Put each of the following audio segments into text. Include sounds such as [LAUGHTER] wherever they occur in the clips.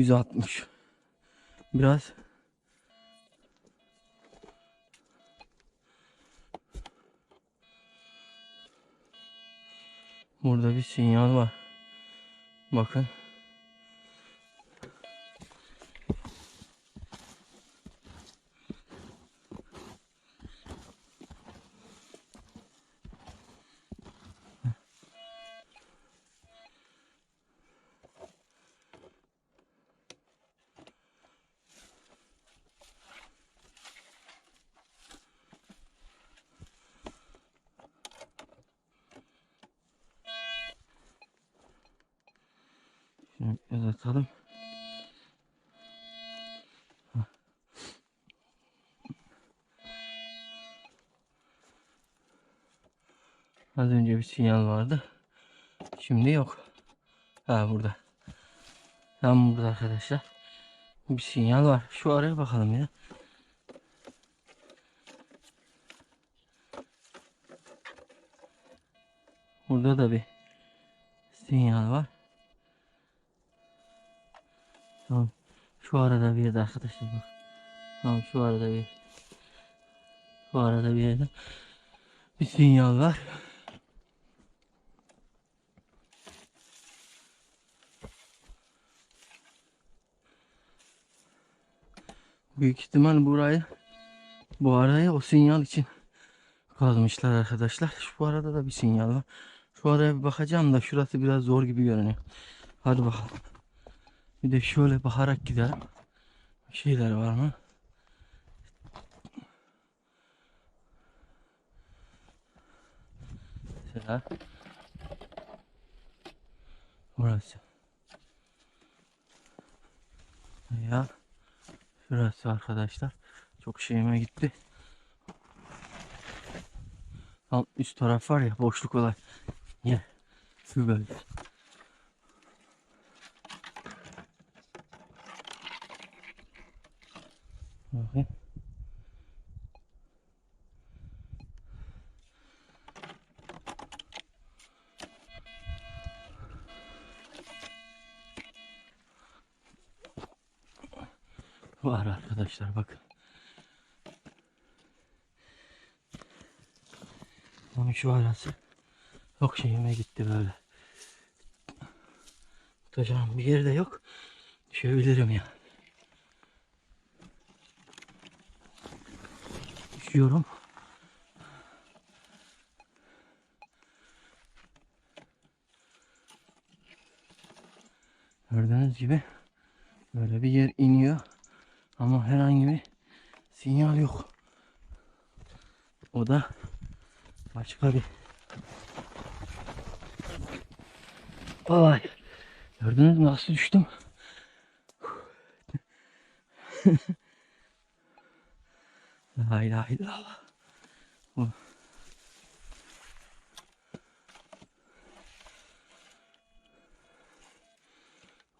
160. Biraz Burada bir sinyal var. Bakın. Hah. Az önce bir sinyal vardı. Şimdi yok. Ha burada. Tam burada arkadaşlar. Bir sinyal var. Şu araya bakalım ya. Burada da bir sinyal var. Tamam. Şu arada bir yerde arkadaşlar bak. Tamam şu arada bir şu arada bir yerde bir sinyal var. Büyük ihtimal burayı bu araya o sinyal için kazmışlar arkadaşlar. Şu arada da bir sinyal var. Şu araya bir bakacağım da şurası biraz zor gibi görünüyor. Hadi bakalım. Bir de şöyle bakarak gidelim. Bir şeyler var mı? Mesela burası. Ya şurası arkadaşlar. Çok şeyime gitti. Tam üst taraf var ya boşluk olan yer. Şu bölge. Bakayım. Var arkadaşlar bakın. Ama şu arası çok şeyime gitti böyle. Tutacağım bir yerde yok. Düşebilirim ya. Düşüyorum. Gördüğünüz gibi böyle bir yer iniyor. Ama herhangi bir sinyal yok. O da başka bir Vay. Gördünüz mü nasıl düştüm? İlahe illallah.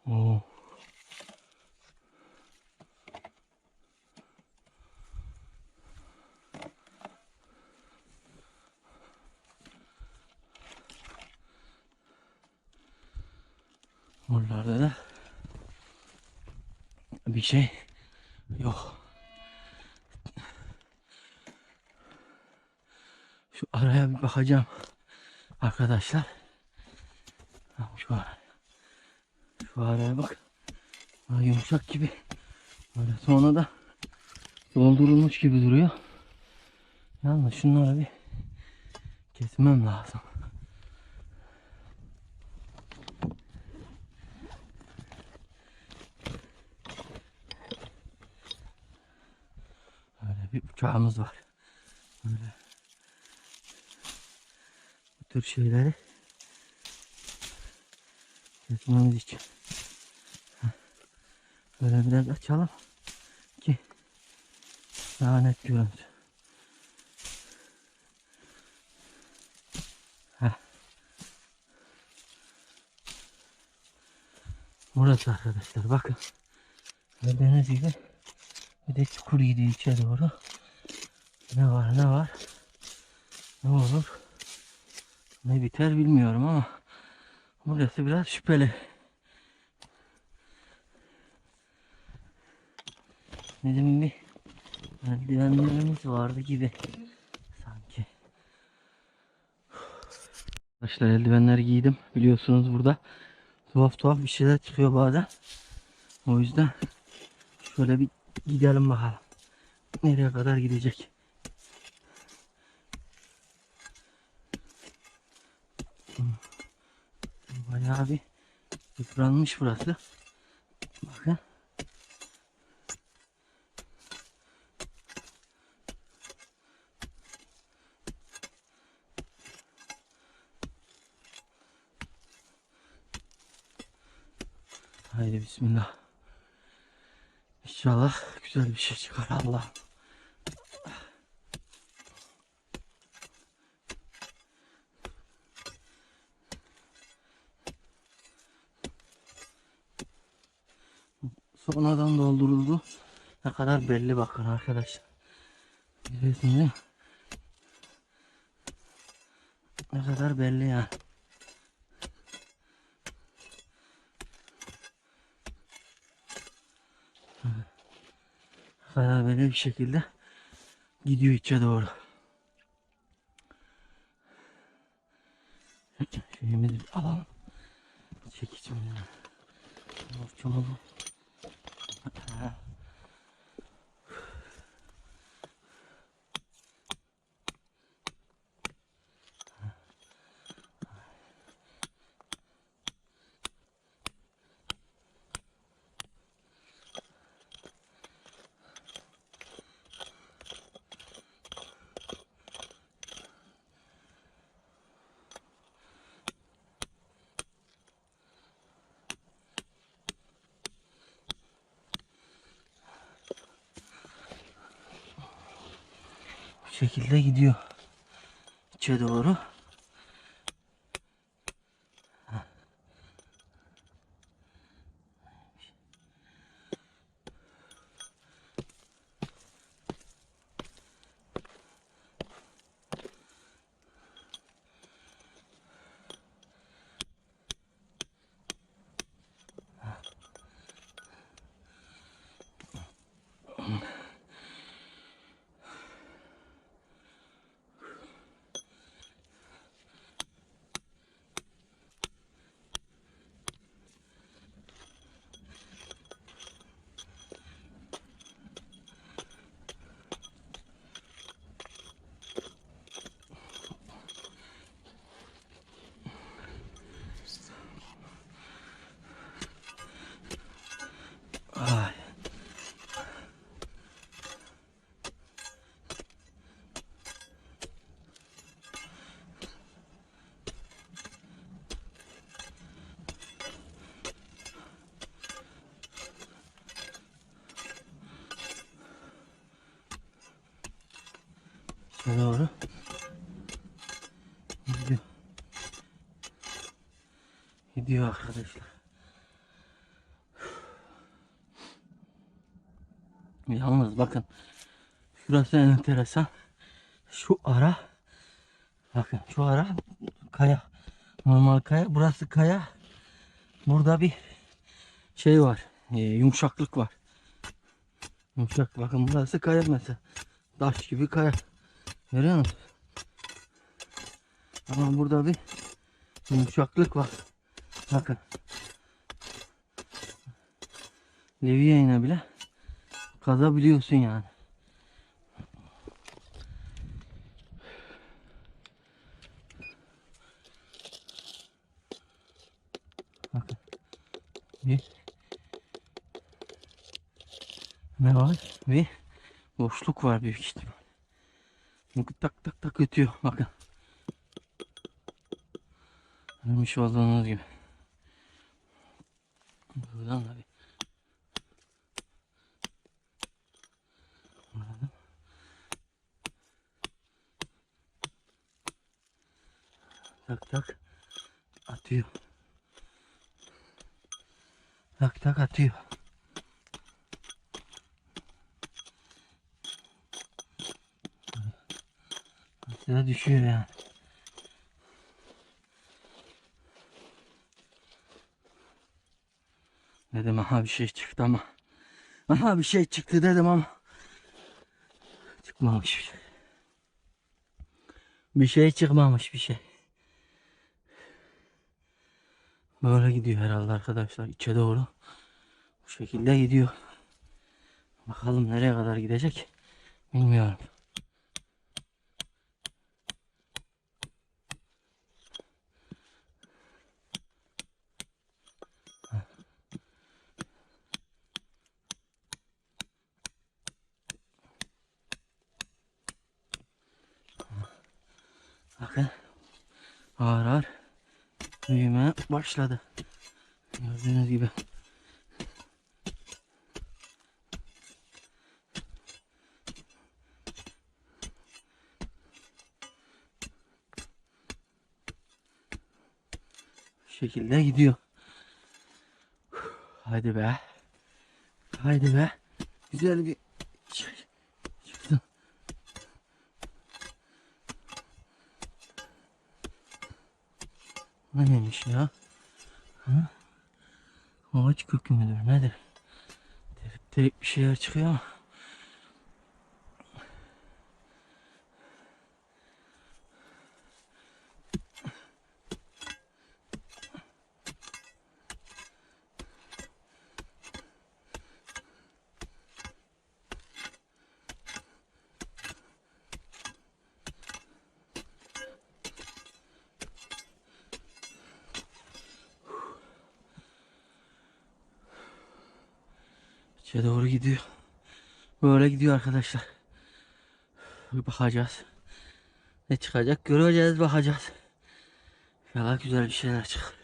Oo. Oralarda da bir şey yok. Şu araya bir bakacağım. Arkadaşlar. Şu araya. Şu araya bak. Ha, yumuşak gibi. Böyle sonra da doldurulmuş gibi duruyor. Yalnız şunları bir kesmem lazım. Böyle bir uçağımız var. Böyle bu tür şeyleri kesmemiz için. Böyle biraz açalım ki daha net görünsün. Burası arkadaşlar bakın. Gördüğünüz gibi bir de çukur gidiyor içeri doğru. Ne var ne var. Ne olur. Ne biter bilmiyorum ama burası biraz şüpheli. Dedim bir eldivenlerimiz vardı gibi sanki. Arkadaşlar eldivenler giydim. Biliyorsunuz burada tuhaf tuhaf bir şeyler çıkıyor bazen. O yüzden şöyle bir gidelim bakalım. Nereye kadar gidecek? Bayağı bir yıpranmış burası. Bakın. Haydi bismillah. İnşallah güzel bir şey çıkar Allah. Sonradan dolduruldu. Ne kadar belli bakın arkadaşlar. Görüyorsunuz değil mi? Ne kadar belli ya. Bayağı böyle bir şekilde gidiyor içe doğru. Şeyimizi bir alalım. Çekicimizi. Şunu bu. Ha. Bu şekilde gidiyor. İçe doğru. İçe doğru. Gidiyor. Gidiyor arkadaşlar. Yalnız bakın. Şurası enteresan. Şu ara. Bakın şu ara kaya. Normal kaya. Burası kaya. Burada bir şey var. e, yumuşaklık var. Yumuşak. Bakın burası kaya mesela. Taş gibi kaya. Görüyor musunuz? Ama burada bir yumuşaklık var. Bakın. İğne bile kazabiliyorsun yani. Bakın. Bir ne var? Bir boşluk var büyük ihtimal. Çünkü tak tak tak ötüyor. Bakın. Görmüş olduğunuz gibi. Buradan da bir Buradan. Tak tak atıyor. Tak tak atıyor. Düşüyor yani. Dedim aha bir şey çıktı ama Aha bir şey çıktı dedim ama çıkmamış bir şey. Bir şey çıkmamış bir şey. Böyle gidiyor herhalde arkadaşlar içe doğru. Bu şekilde gidiyor. Bakalım nereye kadar gidecek bilmiyorum. Bakın ağır ağır büyümeye başladı. Gördüğünüz gibi. Şekilde gidiyor. Haydi be. Haydi be. Güzel bir şey çıktı. Bu neymiş ya? Hı? Ağaç kökü müdür nedir? Delik delik bir şeyler çıkıyor ama. İçe doğru gidiyor. Böyle gidiyor arkadaşlar. Bakacağız. Ne çıkacak göreceğiz bakacağız. İnşallah güzel bir şeyler çıkar.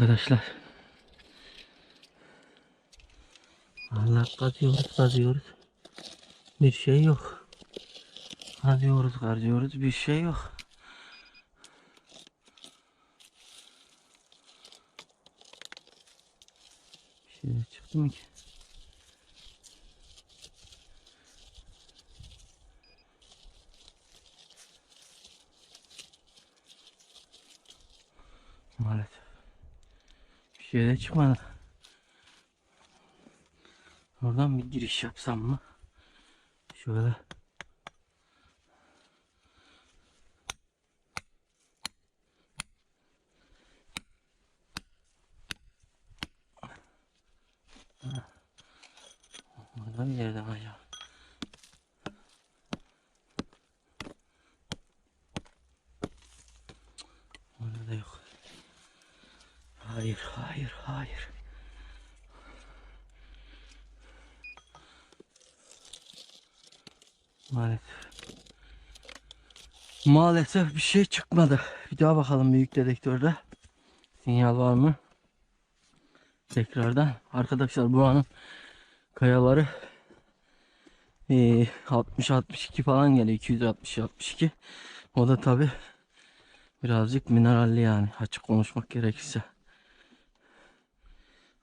Arkadaşlar. Allah kazıyoruz kazıyoruz. Bir şey yok. Kazıyoruz kazıyoruz bir şey yok. Bir şey çıktı mı ki? Maalesef. De çıkmadı. Oradan bir giriş yapsam mı? Şöyle. Oradan bir yerden acaba. Orada da yok. Hayır, hayır, hayır. Maalesef. Maalesef bir şey çıkmadı. Bir daha bakalım büyük dedektörde. Sinyal var mı? Tekrardan. Arkadaşlar buranın kayaları eee, 60-62 falan geliyor. 260-62. O da tabi birazcık mineralli yani. Açık konuşmak gerekirse.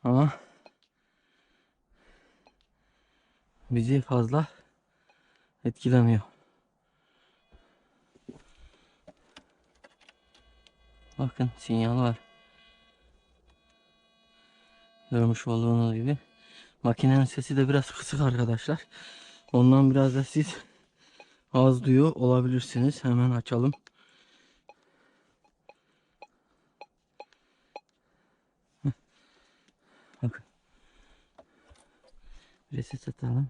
Ama bizi fazla etkilemiyor. Bakın sinyal var. Görmüş olduğunuz gibi. Makinenin sesi de biraz kısık arkadaşlar. Ondan biraz da siz az duyuyor olabilirsiniz. Hemen açalım. Bakın. Reset atalım.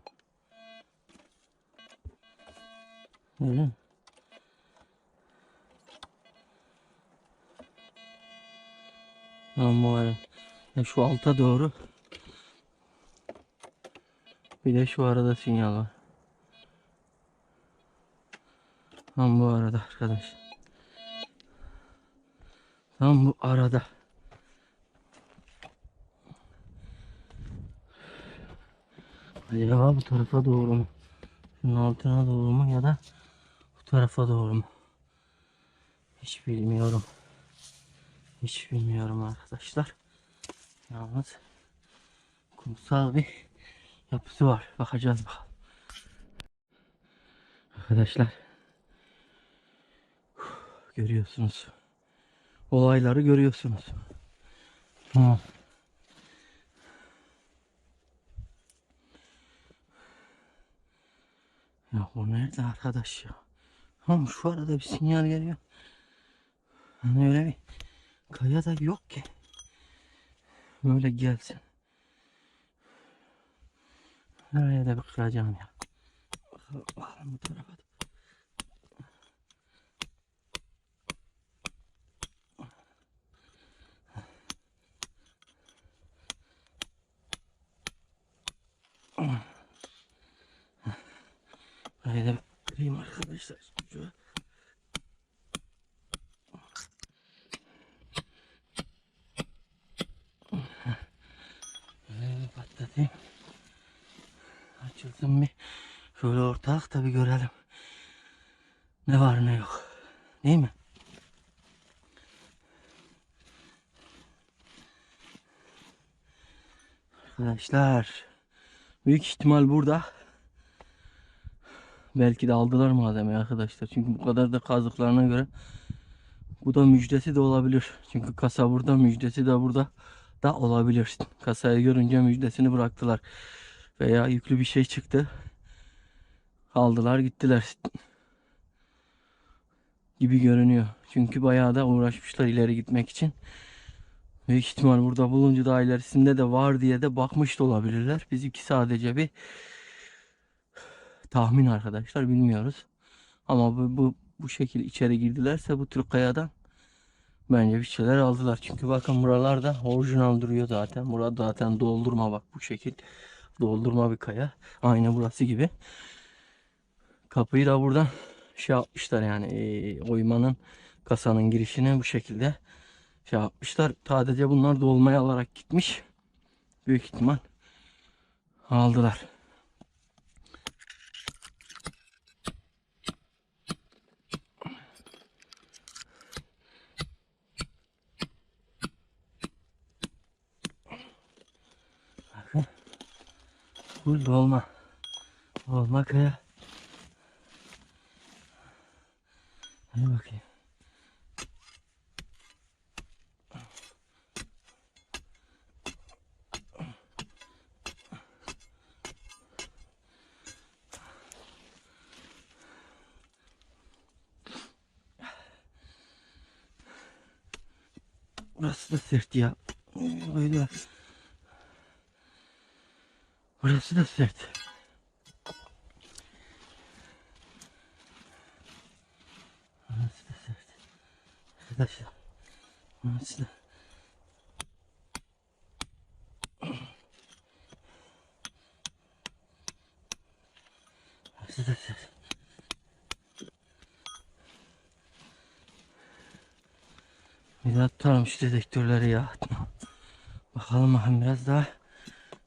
Bu ara. Ya şu alta doğru. Bir de şu arada sinyal var. Tam bu arada arkadaş. Tam bu arada. Acaba bu tarafa doğru mu? Şunun altına doğru mu ya da tarafa doğru mu? Hiç bilmiyorum. Hiç bilmiyorum arkadaşlar. Yalnız kumsal bir yapısı var. Bakacağız bakalım. Arkadaşlar görüyorsunuz. Olayları görüyorsunuz. Ha. Ya bu nerede arkadaş ya? Ama şu arada bir sinyal geliyor. Hani öyle bir kaya da yok ki. Böyle gelsin. Nereye de bir kıracağım ya. Bakalım bu tarafa. Burayı da kırayım arkadaşlar. Şöyle. Böyle patlatayım. Açılsın bir. Şöyle ortalıkta bir görelim. Ne var ne yok. Değil mi? Arkadaşlar. Büyük ihtimal burada. Belki de aldılar malzemeyi arkadaşlar. Çünkü bu kadar da kazdıklarına göre bu da müjdesi de olabilir. Çünkü kasa burada, müjdesi de burada da olabilir. Kasayı görünce müjdesini bıraktılar. Veya yüklü bir şey çıktı. Aldılar gittiler. Gibi görünüyor. Çünkü bayağı da uğraşmışlar ileri gitmek için. Büyük ihtimal burada bulunca daha ilerisinde de var diye de bakmış da olabilirler. Bizimki sadece bir tahmin arkadaşlar bilmiyoruz. Ama bu, bu, bu şekil içeri girdilerse bu tür kayadan bence bir şeyler aldılar. Çünkü bakın buralarda orijinal duruyor zaten. Burada zaten doldurma bak bu şekil. Doldurma bir kaya. Aynı burası gibi. Kapıyı da buradan şey yapmışlar yani e, oymanın kasanın girişine bu şekilde şey yapmışlar. Sadece bunlar dolmaya alarak gitmiş. Büyük ihtimal aldılar. Bu dolma. Dolma kaya. Hadi bakayım. Burası da sert ya. Böyle. Burası da sert. Burası da sert. Arkadaşlar. Burası da. Burası da sert. Bir daha şu dedektörleri ya. Bakalım bakın biraz daha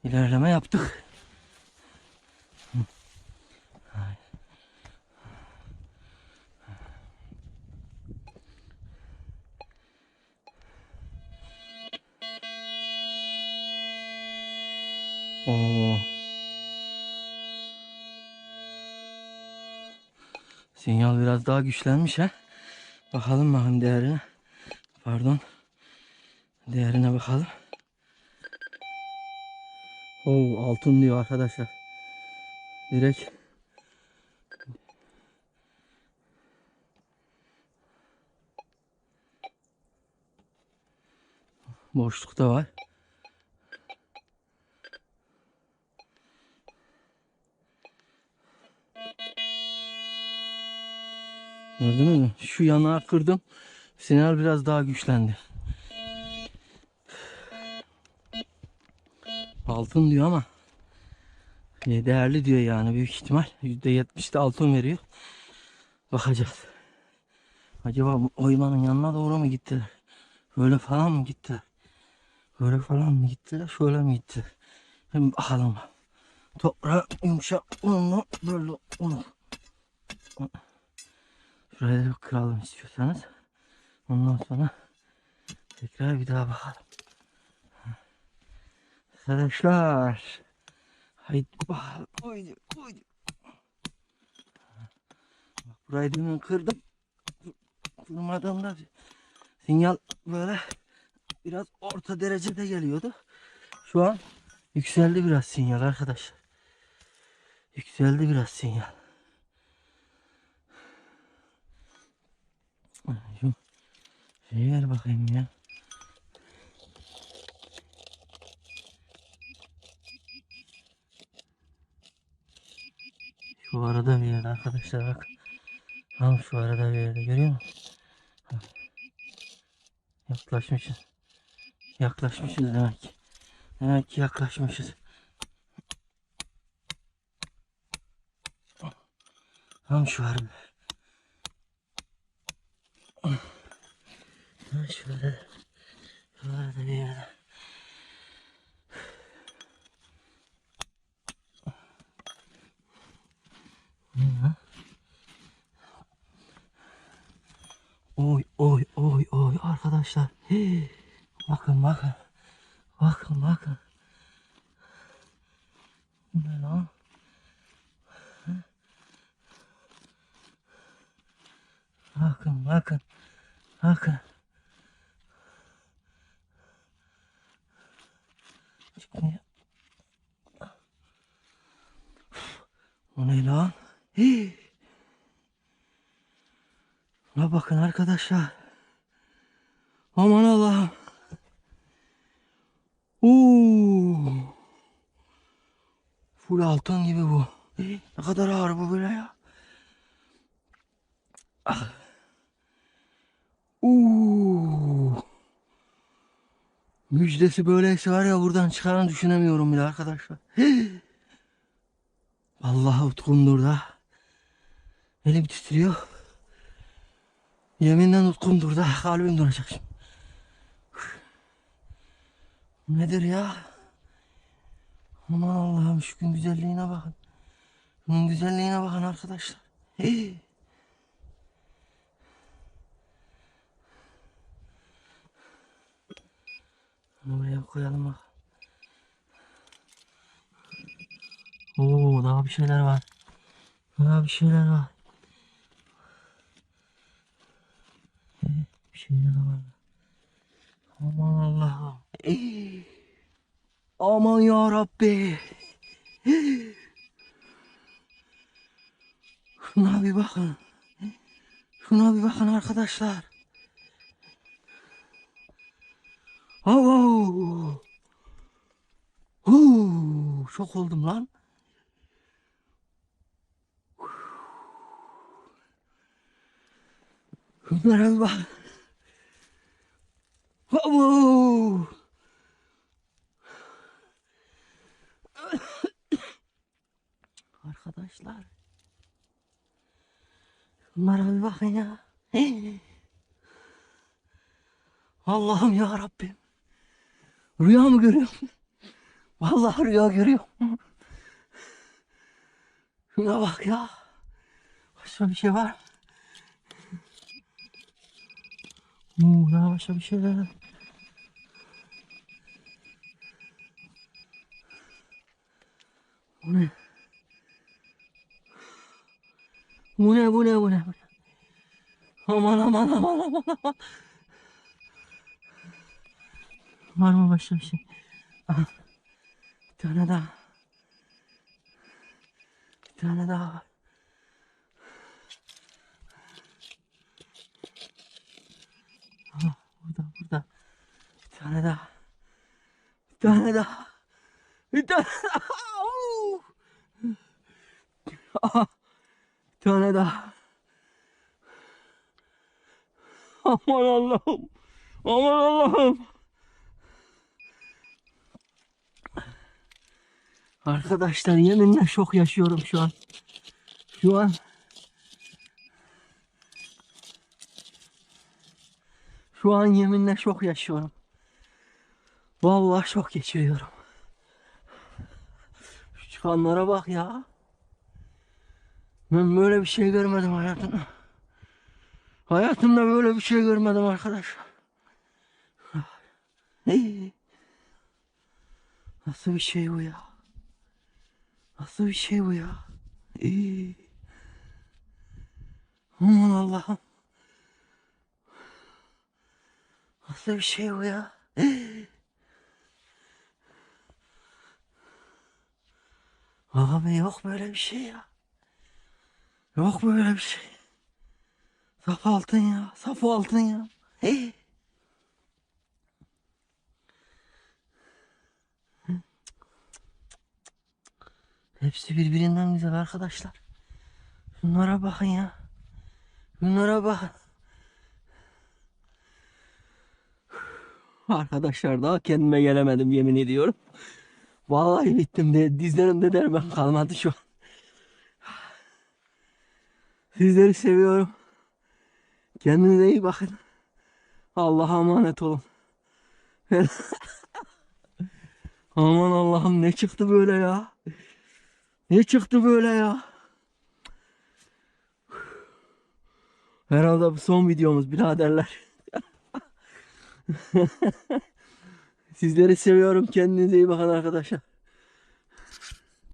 ilerleme yaptık. Oo. Sinyal biraz daha güçlenmiş ha. Bakalım bakın değerine. Pardon. Değerine bakalım. Oo altın diyor arkadaşlar. Direkt boşlukta var. Gördünüz mü? Şu yanağı kırdım. Sinyal biraz daha güçlendi. Altın diyor ama e, değerli diyor yani büyük ihtimal. %70'de altın veriyor. Bakacağız. Acaba oymanın yanına doğru mu gittiler? Böyle falan mı gitti? Böyle falan mı gitti? Şöyle mi gitti? Hem bakalım. Toprağı yumuşak unlu böyle unu. Şuraya kıralım istiyorsanız. Ondan sonra tekrar bir daha bakalım. Arkadaşlar. Haydi bakalım. Haydi, haydi. Bak burayı demin kırdım. Kırmadığımda sinyal böyle biraz orta derecede geliyordu. Şu an yükseldi biraz sinyal arkadaşlar. Yükseldi biraz sinyal. Şu şeyi ver bakayım ya. Şu arada bir yerde arkadaşlar bak. Tam şu arada bir yerde görüyor musun? Yaklaşmışız. Yaklaşmışız demek ki. Demek ki yaklaşmışız. Tam şu arada. Ha şöyle. Şu arada bir yerde. Oy oy oy oy arkadaşlar. Bakın bakın. Bakın bakın. Ne lan? Bakın bakın. Bakın. Çıkmıyor. O ne lan? Hii. Buna bakın arkadaşlar. Aman Allah'ım. Oo. Full altın gibi bu. Hii, Ne kadar ağır bu böyle ya. Ah. Oo. Müjdesi böyleyse var ya buradan çıkarını düşünemiyorum bile arkadaşlar. Hii. [GASPS] Vallahi utkumdur da. Elim titriyor. Yeminle utkumdur da kalbim duracak şimdi. [SIGHS] Nedir ya? Aman Allah'ım şu gün güzelliğine bakın. Şunun güzelliğine bakın arkadaşlar. [GASPS] Hey. Buraya koyalım bak. Oo daha bir şeyler var. Daha bir şeyler var. Bir şeyler var. Aman Allah'ım. Aman ya Rabbi. Şuna bir bakın. Şuna bir bakın arkadaşlar. Oo. Huu, şok oldum lan. Bak. Oo. Arkadaşlar. Şunlara bir bakın ya. Allah'ım ya Rabbim. Rüya mı görüyorum? [LAUGHS] Vallahi rüya görüyorum. Şuna bak ya. Başka bir şey var mı? Oo, daha başka bir şeyler. var. Bu ne bu ne bu ne? bu ne? Aman aman aman aman aman. Var mı başka bir şey? Aha. Bir tane daha. Bir tane daha var. Aha, burada burada. Bir tane daha. Bir tane daha. Bir tane daha. Aha. Bir tane daha. Aman Allah'ım. Aman Allah'ım. Arkadaşlar yeminle şok yaşıyorum şu an. Şu an Şu an yeminle şok yaşıyorum. Vallahi şok geçiriyorum. Şu çıkanlara bak ya. Ben böyle bir şey görmedim hayatımda. Hayatımda böyle bir şey görmedim arkadaşlar. Hey. Nasıl bir şey bu ya? Nasıl bir şey bu ya? Hey. Aman Allah'ım. Nasıl bir şey bu ya? Abi yok böyle bir şey ya. Yok böyle bir şey. Saf altın ya. Saf altın ya. Hey. Hepsi birbirinden güzel arkadaşlar. Şunlara bakın ya. Şunlara bakın. Arkadaşlar daha kendime gelemedim yemin ediyorum. Vallahi bittim de dizlerimde derman kalmadı şu an. Sizleri seviyorum. Kendinize iyi bakın. Allah'a emanet olun. [LAUGHS] Aman Allah'ım ne çıktı böyle ya? Ne çıktı böyle ya? Herhalde bu son videomuz biraderler. [LAUGHS] Sizleri seviyorum. Kendinize iyi bakın arkadaşlar.